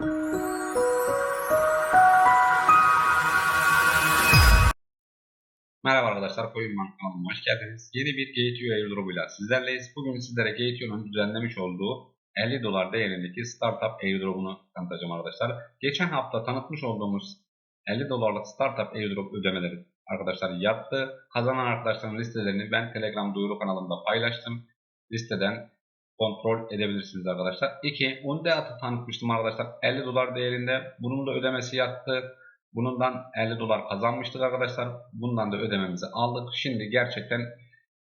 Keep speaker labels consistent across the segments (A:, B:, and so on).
A: Merhaba arkadaşlar, Coin Bank kanalıma hoş geldiniz. Yeni bir Gateway airdrop'uyla sizlerleyiz. Bugün sizlere Gateway'ın düzenlemiş olduğu 50 dolar değerindeki Startup airdrop'unu tanıtacağım arkadaşlar. Geçen hafta tanıtmış olduğumuz 50 dolarlık Startup airdrop ödemeleri arkadaşlar yattı. Kazanan arkadaşların listelerini ben Telegram duyuru kanalımda paylaştım. Listeden kontrol edebilirsiniz arkadaşlar. 2. Undead'ı tanıtmıştım arkadaşlar 50 dolar değerinde. Bunun da ödemesi yattı. Bundan 50 dolar kazanmıştık arkadaşlar. Bundan da ödememizi aldık. Şimdi gerçekten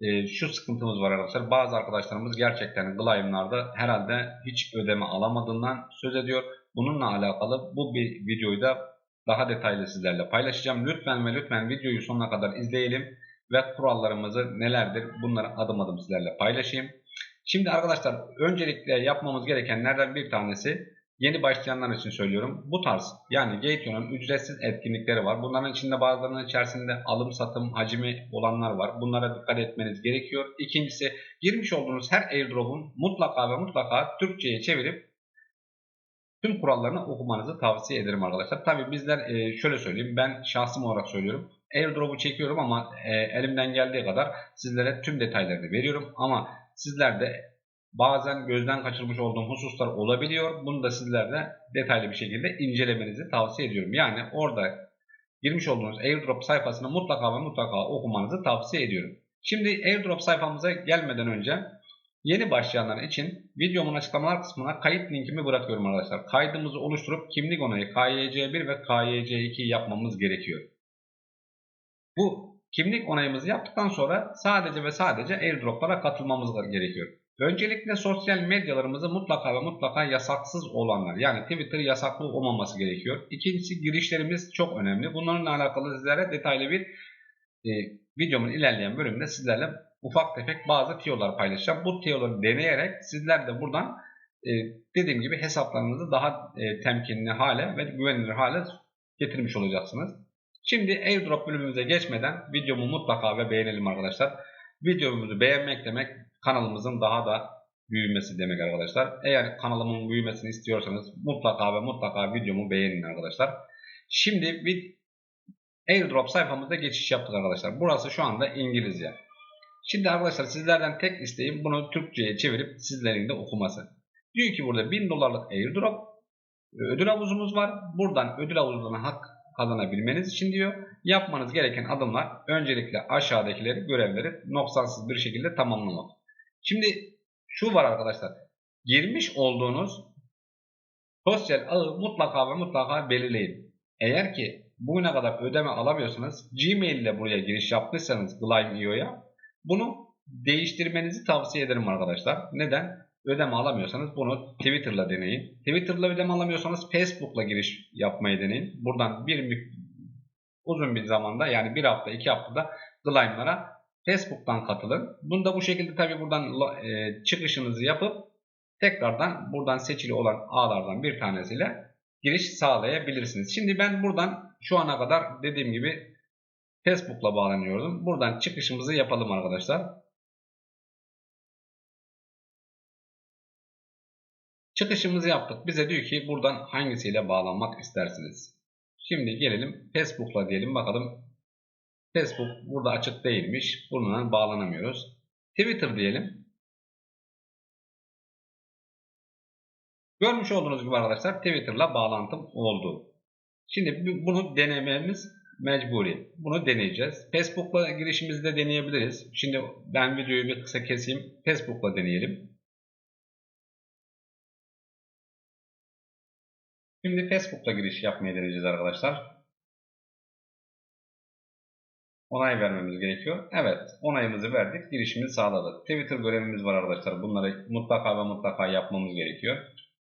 A: e, şu sıkıntımız var arkadaşlar. Bazı arkadaşlarımız gerçekten Glime'larda herhalde hiç ödeme alamadığından söz ediyor. Bununla alakalı bu bir videoyu da daha detaylı sizlerle paylaşacağım. Lütfen ve lütfen videoyu sonuna kadar izleyelim ve kurallarımızı nelerdir bunları adım adım sizlerle paylaşayım. Şimdi arkadaşlar öncelikle yapmamız gerekenlerden bir tanesi Yeni başlayanlar için söylüyorum. Bu tarz yani Gateon'un ücretsiz etkinlikleri var. Bunların içinde bazılarının içerisinde alım satım hacmi olanlar var. Bunlara dikkat etmeniz gerekiyor. İkincisi girmiş olduğunuz her airdrop'un mutlaka ve mutlaka Türkçe'ye çevirip tüm kurallarını okumanızı tavsiye ederim arkadaşlar. Tabi bizler e, şöyle söyleyeyim ben şahsım olarak söylüyorum. Airdrop'u çekiyorum ama e, elimden geldiği kadar sizlere tüm detaylarını veriyorum. Ama sizler de bazen gözden kaçırmış olduğum hususlar olabiliyor. Bunu da sizlerle detaylı bir şekilde incelemenizi tavsiye ediyorum. Yani orada girmiş olduğunuz airdrop sayfasını mutlaka ve mutlaka okumanızı tavsiye ediyorum. Şimdi airdrop sayfamıza gelmeden önce yeni başlayanlar için videomun açıklamalar kısmına kayıt linkimi bırakıyorum arkadaşlar. Kaydımızı oluşturup kimlik onayı KYC1 ve KYC2 yapmamız gerekiyor. Bu kimlik onayımızı yaptıktan sonra sadece ve sadece airdroplara katılmamız gerekiyor. Öncelikle sosyal medyalarımızı mutlaka ve mutlaka yasaksız olanlar yani Twitter yasaklı olmaması gerekiyor. İkincisi girişlerimiz çok önemli. Bunlarla alakalı sizlere detaylı bir e, videomun ilerleyen bölümünde sizlerle ufak tefek bazı tiyolar paylaşacağım. Bu tiyoları deneyerek sizler de buradan e, dediğim gibi hesaplarınızı daha e, temkinli hale ve güvenilir hale getirmiş olacaksınız. Şimdi airdrop bölümümüze geçmeden videomu mutlaka ve beğenelim arkadaşlar. Videomuzu beğenmek demek kanalımızın daha da büyümesi demek arkadaşlar. Eğer kanalımın büyümesini istiyorsanız mutlaka ve mutlaka videomu beğenin arkadaşlar. Şimdi bir airdrop sayfamızda geçiş yaptık arkadaşlar. Burası şu anda İngilizce. Şimdi arkadaşlar sizlerden tek isteğim bunu Türkçe'ye çevirip sizlerin de okuması. Diyor ki burada 1000 dolarlık airdrop ödül havuzumuz var. Buradan ödül havuzuna hak kazanabilmeniz için diyor yapmanız gereken adımlar öncelikle aşağıdakileri görevleri noksansız bir şekilde tamamlamak. Şimdi şu var arkadaşlar. Girmiş olduğunuz sosyal ağı mutlaka ve mutlaka belirleyin. Eğer ki bugüne kadar ödeme alamıyorsanız Gmail ile buraya giriş yaptıysanız Glime.io'ya bunu değiştirmenizi tavsiye ederim arkadaşlar. Neden? Ödeme alamıyorsanız bunu Twitter'la deneyin. Twitter'la ödeme alamıyorsanız Facebook'la giriş yapmayı deneyin. Buradan bir uzun bir zamanda yani bir hafta iki haftada Glime'lara Facebook'tan katılın. Bunu da bu şekilde tabi buradan e, çıkışınızı yapıp tekrardan buradan seçili olan ağlardan bir tanesiyle giriş sağlayabilirsiniz. Şimdi ben buradan şu ana kadar dediğim gibi Facebook'la bağlanıyordum. Buradan çıkışımızı yapalım arkadaşlar. Çıkışımızı yaptık. Bize diyor ki buradan hangisiyle bağlanmak istersiniz. Şimdi gelelim Facebook'la diyelim bakalım. Facebook burada açık değilmiş. Bununla bağlanamıyoruz. Twitter diyelim. Görmüş olduğunuz gibi arkadaşlar Twitter'la bağlantım oldu. Şimdi bunu denememiz mecburi. Bunu deneyeceğiz. Facebook'la girişimizi de deneyebiliriz. Şimdi ben videoyu bir kısa keseyim. Facebook'la deneyelim. Şimdi Facebook'ta giriş yapmaya deneyeceğiz arkadaşlar. Onay vermemiz gerekiyor. Evet onayımızı verdik. Girişimizi sağladık. Twitter görevimiz var arkadaşlar. Bunları mutlaka ve mutlaka yapmamız gerekiyor.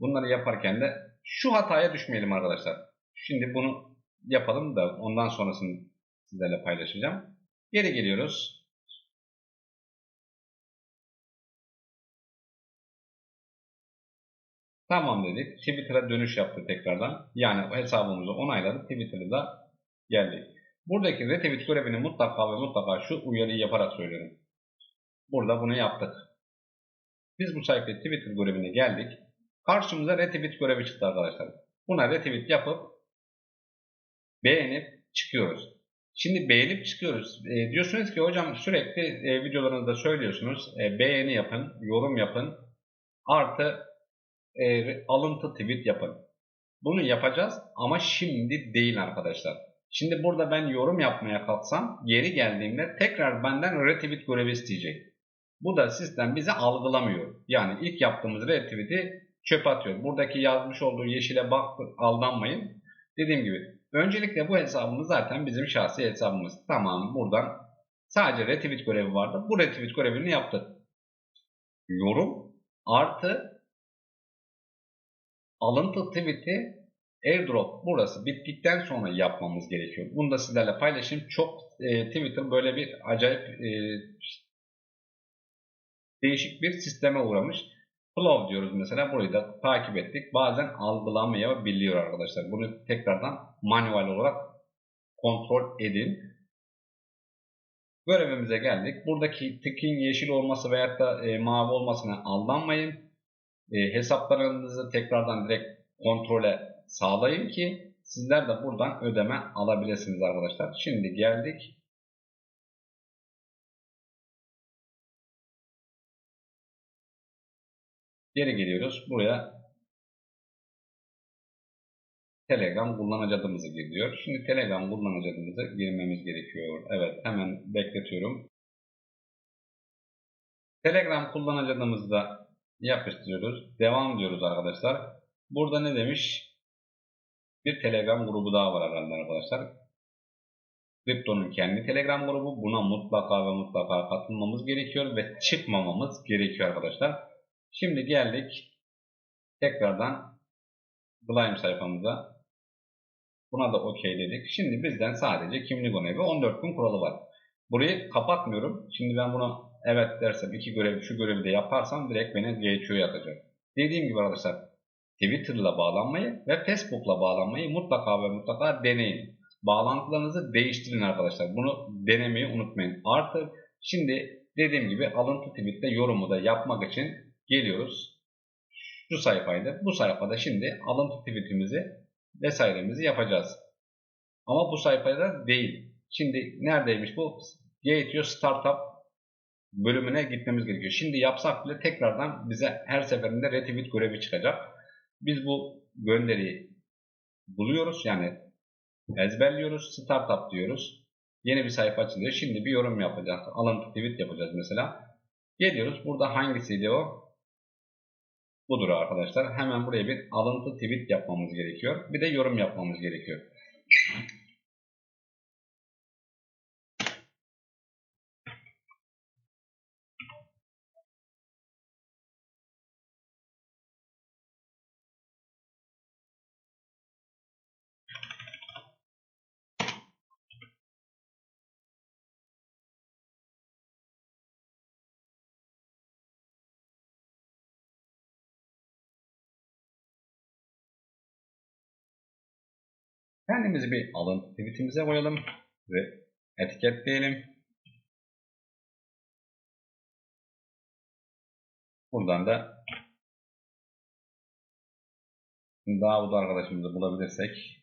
A: Bunları yaparken de şu hataya düşmeyelim arkadaşlar. Şimdi bunu yapalım da ondan sonrasını sizlerle paylaşacağım. Geri geliyoruz. Tamam dedik. Twitter'a dönüş yaptı tekrardan. Yani hesabımızı onayladık. Twitter'da geldik. Buradaki retweet görevini mutlaka ve mutlaka şu uyarıyı yaparak söylüyorum. Burada bunu yaptık. Biz bu sayfaya Twitter görevine geldik. Karşımıza retweet görevi çıktı arkadaşlar. Buna retweet yapıp beğenip çıkıyoruz. Şimdi beğenip çıkıyoruz. E, diyorsunuz ki hocam sürekli e, videolarınızda söylüyorsunuz. E, beğeni yapın, yorum yapın. Artı e, alıntı tweet yapın. Bunu yapacağız ama şimdi değil arkadaşlar. Şimdi burada ben yorum yapmaya kalksam geri geldiğimde tekrar benden retweet görevi isteyecek. Bu da sistem bize algılamıyor. Yani ilk yaptığımız retweet'i çöpe atıyor. Buradaki yazmış olduğu yeşile bak aldanmayın. Dediğim gibi öncelikle bu hesabımız zaten bizim şahsi hesabımız. Tamam buradan sadece retweet görevi vardı. Bu retweet görevini yaptık. Yorum artı alıntı tweet'i airdrop burası bittikten sonra yapmamız gerekiyor. Bunu da sizlerle paylaşayım. Çok e, Twitter böyle bir acayip e, değişik bir sisteme uğramış. Flow diyoruz mesela. Burayı da takip ettik. Bazen algılamayabiliyor arkadaşlar. Bunu tekrardan manuel olarak kontrol edin. Görevimize geldik. Buradaki tıkın yeşil olması veyahut da e, mavi olmasına aldanmayın. E, hesaplarınızı tekrardan direkt kontrole sağlayın ki sizler de buradan ödeme alabilirsiniz arkadaşlar. Şimdi geldik Geri geliyoruz. Buraya Telegram kullanıcı adımızı giriyor. Şimdi Telegram kullanıcı adımızı girmemiz gerekiyor. Evet hemen bekletiyorum. Telegram kullanıcı adımızı da yapıştırıyoruz. Devam diyoruz arkadaşlar. Burada ne demiş? Bir Telegram grubu daha var herhalde arkadaşlar. Kripto'nun kendi Telegram grubu. Buna mutlaka ve mutlaka katılmamız gerekiyor ve çıkmamamız gerekiyor arkadaşlar. Şimdi geldik tekrardan Blime sayfamıza. Buna da OK dedik. Şimdi bizden sadece kimlik onayı 14 gün kuralı var. Burayı kapatmıyorum. Şimdi ben bunu evet dersem iki görev şu görevi de yaparsam direkt beni GHQ'ya atacak. Dediğim gibi arkadaşlar Twitter'la bağlanmayı ve Facebook'la bağlanmayı mutlaka ve mutlaka deneyin. Bağlantılarınızı değiştirin arkadaşlar. Bunu denemeyi unutmayın. Artı şimdi dediğim gibi alıntı tweetle yorumu da yapmak için geliyoruz. Şu sayfaydı. Bu sayfada şimdi alıntı tweetimizi vesairemizi yapacağız. Ama bu sayfada değil. Şimdi neredeymiş bu? Gateo Startup bölümüne gitmemiz gerekiyor. Şimdi yapsak bile tekrardan bize her seferinde retweet görevi çıkacak. Biz bu gönderiyi buluyoruz. Yani ezberliyoruz. Startup diyoruz. Yeni bir sayfa açılıyor. Şimdi bir yorum yapacağız. Alıntı tweet yapacağız mesela. Geliyoruz. Burada hangisiydi o? budur arkadaşlar. Hemen buraya bir alıntı tweet yapmamız gerekiyor. Bir de yorum yapmamız gerekiyor. Kendimizi bir alıntı tweetimize koyalım ve etiketleyelim. Buradan da Davut arkadaşımızı bulabilirsek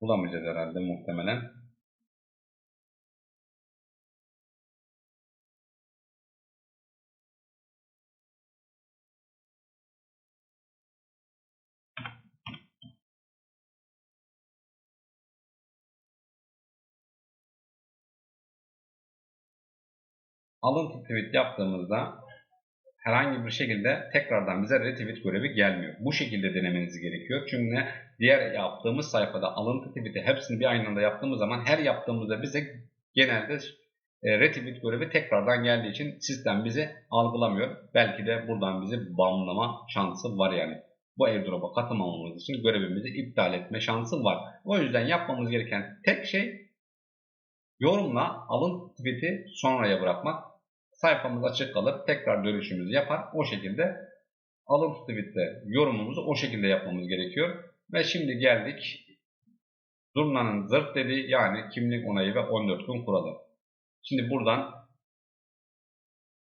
A: bulamayacağız herhalde muhtemelen. alıntı tweet yaptığımızda herhangi bir şekilde tekrardan bize retweet görevi gelmiyor. Bu şekilde denemeniz gerekiyor. Çünkü diğer yaptığımız sayfada alıntı tweet'i hepsini bir aynı anda yaptığımız zaman her yaptığımızda bize genelde e, retweet görevi tekrardan geldiği için sistem bizi algılamıyor. Belki de buradan bizi banlama şansı var yani. Bu airdrop'a katılmamamız için görevimizi iptal etme şansı var. O yüzden yapmamız gereken tek şey yorumla alıntı tweet'i sonraya bırakmak. Sayfamız açık kalır. Tekrar dönüşümüzü yapar. O şekilde alım tweet'te yorumumuzu o şekilde yapmamız gerekiyor. Ve şimdi geldik Zurna'nın zırt dediği yani kimlik onayı ve 14 gün kuralı. Şimdi buradan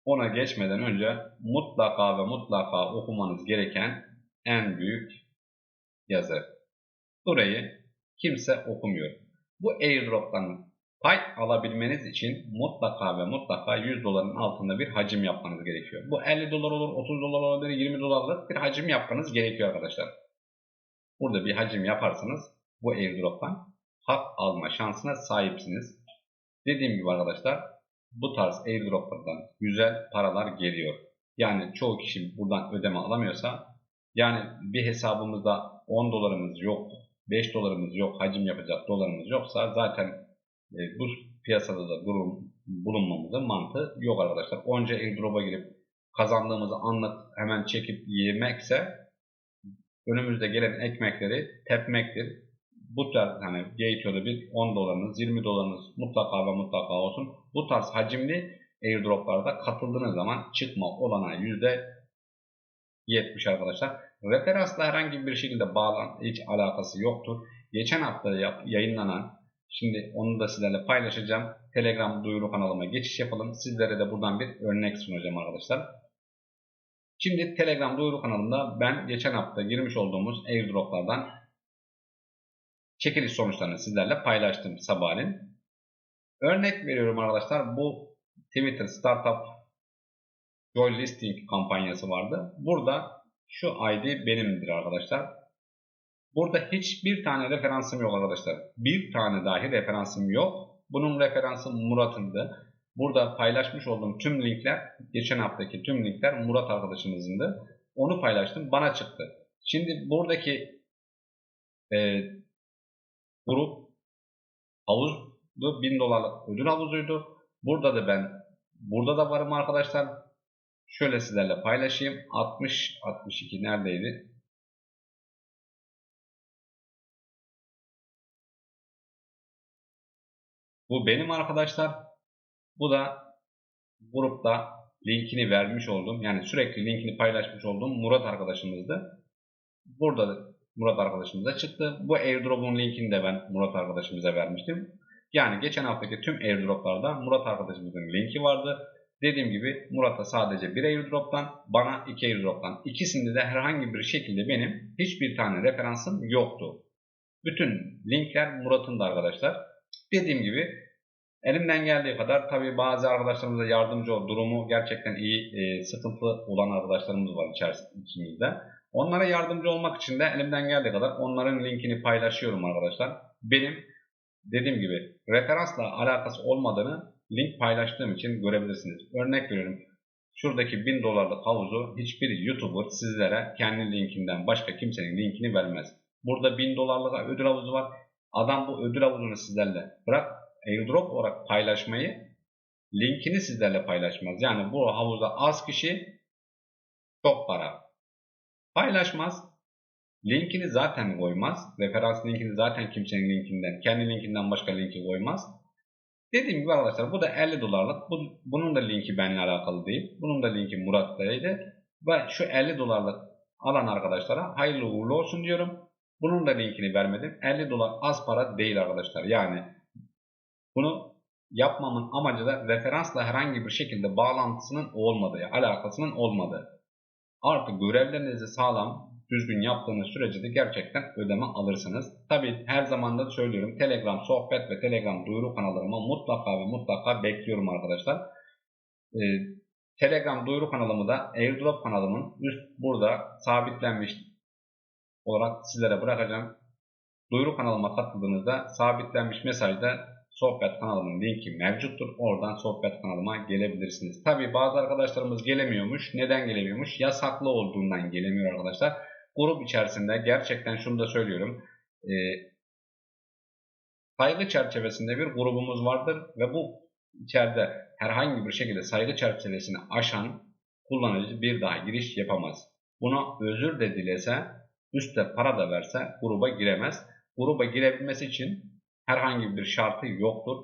A: ona geçmeden önce mutlaka ve mutlaka okumanız gereken en büyük yazı. Burayı kimse okumuyor. Bu airdrop'tan pay alabilmeniz için mutlaka ve mutlaka 100 doların altında bir hacim yapmanız gerekiyor. Bu 50 dolar olur, 30 dolar olabilir, 20 dolarlık bir hacim yapmanız gerekiyor arkadaşlar. Burada bir hacim yaparsanız bu airdrop'tan hak alma şansına sahipsiniz. Dediğim gibi arkadaşlar bu tarz airdroplardan güzel paralar geliyor. Yani çoğu kişi buradan ödeme alamıyorsa yani bir hesabımızda 10 dolarımız yok, 5 dolarımız yok, hacim yapacak dolarımız yoksa zaten e, bu piyasada da durum bulunmamızın mantığı yok arkadaşlar. Onca airdrop'a girip kazandığımızı anlık hemen çekip yemekse önümüzde gelen ekmekleri tepmektir. Bu tarz hani Gateo'da bir 10 dolarınız, 20 dolarınız mutlaka ve mutlaka olsun. Bu tarz hacimli airdroplarda katıldığınız zaman çıkma olanağı %70 arkadaşlar. Referansla herhangi bir şekilde bağlan hiç alakası yoktur. Geçen hafta yayınlanan Şimdi onu da sizlerle paylaşacağım. Telegram duyuru kanalıma geçiş yapalım. Sizlere de buradan bir örnek sunacağım arkadaşlar. Şimdi Telegram duyuru kanalında ben geçen hafta girmiş olduğumuz airdroplardan çekiliş sonuçlarını sizlerle paylaştım sabahleyin. Örnek veriyorum arkadaşlar. Bu Twitter Startup Joy Listing kampanyası vardı. Burada şu ID benimdir arkadaşlar. Burada hiçbir tane referansım yok arkadaşlar. Bir tane dahi referansım yok. Bunun referansı Murat'ındı. Burada paylaşmış olduğum tüm linkler, geçen haftaki tüm linkler Murat arkadaşımızındı. Onu paylaştım, bana çıktı. Şimdi buradaki e, grup havuzdu, 1000 dolarlık ödül havuzuydu. Burada da ben, burada da varım arkadaşlar. Şöyle sizlerle paylaşayım. 60, 62 neredeydi? Bu benim arkadaşlar. Bu da grupta linkini vermiş olduğum yani sürekli linkini paylaşmış olduğum Murat arkadaşımızdı. Burada da Murat arkadaşımıza çıktı. Bu airdrop'un linkini de ben Murat arkadaşımıza vermiştim. Yani geçen haftaki tüm airdroplarda Murat arkadaşımızın linki vardı. Dediğim gibi Murat'a sadece bir airdrop'tan, bana iki airdrop'tan. İkisinde de herhangi bir şekilde benim hiçbir tane referansım yoktu. Bütün linkler Murat'ın da arkadaşlar. Dediğim gibi elimden geldiği kadar tabii bazı arkadaşlarımıza yardımcı ol. Durumu gerçekten iyi, e, sıkıntılı olan arkadaşlarımız var içerisinde. Onlara yardımcı olmak için de elimden geldiği kadar onların linkini paylaşıyorum arkadaşlar. Benim dediğim gibi referansla alakası olmadığını link paylaştığım için görebilirsiniz. Örnek veriyorum. Şuradaki 1000 dolarlık havuzu hiçbir YouTuber sizlere kendi linkinden başka kimsenin linkini vermez. Burada 1000 dolarlık ödül havuzu var. Adam bu ödül havuzunu sizlerle bırak airdrop olarak paylaşmayı linkini sizlerle paylaşmaz. Yani bu havuzda az kişi çok para paylaşmaz. Linkini zaten koymaz. Referans linkini zaten kimsenin linkinden, kendi linkinden başka linki koymaz. Dediğim gibi arkadaşlar bu da 50 dolarlık. Bu, bunun da linki benimle alakalı değil. Bunun da linki Murat'taydı. Ve şu 50 dolarlık alan arkadaşlara hayırlı uğurlu olsun diyorum. Bunun da linkini vermedim. 50 dolar az para değil arkadaşlar. Yani bunu yapmamın amacı da referansla herhangi bir şekilde bağlantısının olmadığı, alakasının olmadığı. Artık görevlerinizi sağlam, düzgün yaptığınız sürece de gerçekten ödeme alırsınız. Tabi her zaman da söylüyorum Telegram sohbet ve Telegram duyuru kanallarıma mutlaka ve mutlaka bekliyorum arkadaşlar. Ee, Telegram duyuru kanalımı da airdrop kanalımın üst burada sabitlenmiş olarak sizlere bırakacağım. Duyuru kanalıma katıldığınızda sabitlenmiş mesajda sohbet kanalımın linki mevcuttur. Oradan sohbet kanalıma gelebilirsiniz. Tabi bazı arkadaşlarımız gelemiyormuş. Neden gelemiyormuş? Yasaklı olduğundan gelemiyor arkadaşlar. Grup içerisinde gerçekten şunu da söylüyorum. E, saygı çerçevesinde bir grubumuz vardır ve bu içeride herhangi bir şekilde saygı çerçevesini aşan kullanıcı bir daha giriş yapamaz. Buna özür de dilese, üstte para da verse gruba giremez. Gruba girebilmesi için herhangi bir şartı yoktur.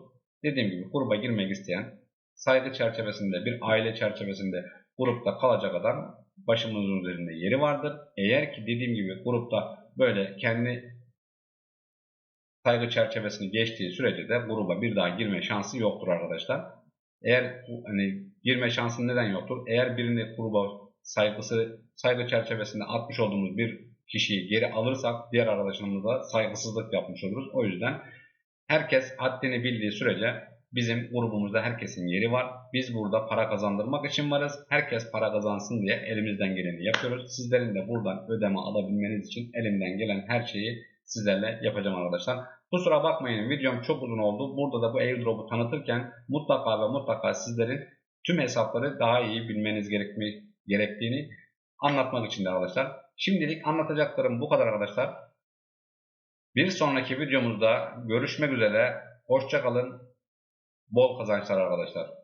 A: Dediğim gibi gruba girmek isteyen saygı çerçevesinde, bir aile çerçevesinde grupta kalacak adam başımızın üzerinde yeri vardır. Eğer ki dediğim gibi grupta böyle kendi saygı çerçevesini geçtiği sürece de gruba bir daha girme şansı yoktur arkadaşlar. Eğer hani girme şansı neden yoktur? Eğer birini gruba saygısı saygı çerçevesinde atmış olduğumuz bir kişiyi geri alırsak diğer arkadaşlarımıza saygısızlık yapmış oluruz. O yüzden herkes haddini bildiği sürece bizim grubumuzda herkesin yeri var. Biz burada para kazandırmak için varız. Herkes para kazansın diye elimizden geleni yapıyoruz. Sizlerin de buradan ödeme alabilmeniz için elimden gelen her şeyi sizlerle yapacağım arkadaşlar. Kusura bakmayın videom çok uzun oldu. Burada da bu airdrop'u tanıtırken mutlaka ve mutlaka sizlerin tüm hesapları daha iyi bilmeniz gerektiğini anlatmak için de arkadaşlar. Şimdilik anlatacaklarım bu kadar arkadaşlar. Bir sonraki videomuzda görüşmek üzere. Hoşçakalın. Bol kazançlar arkadaşlar.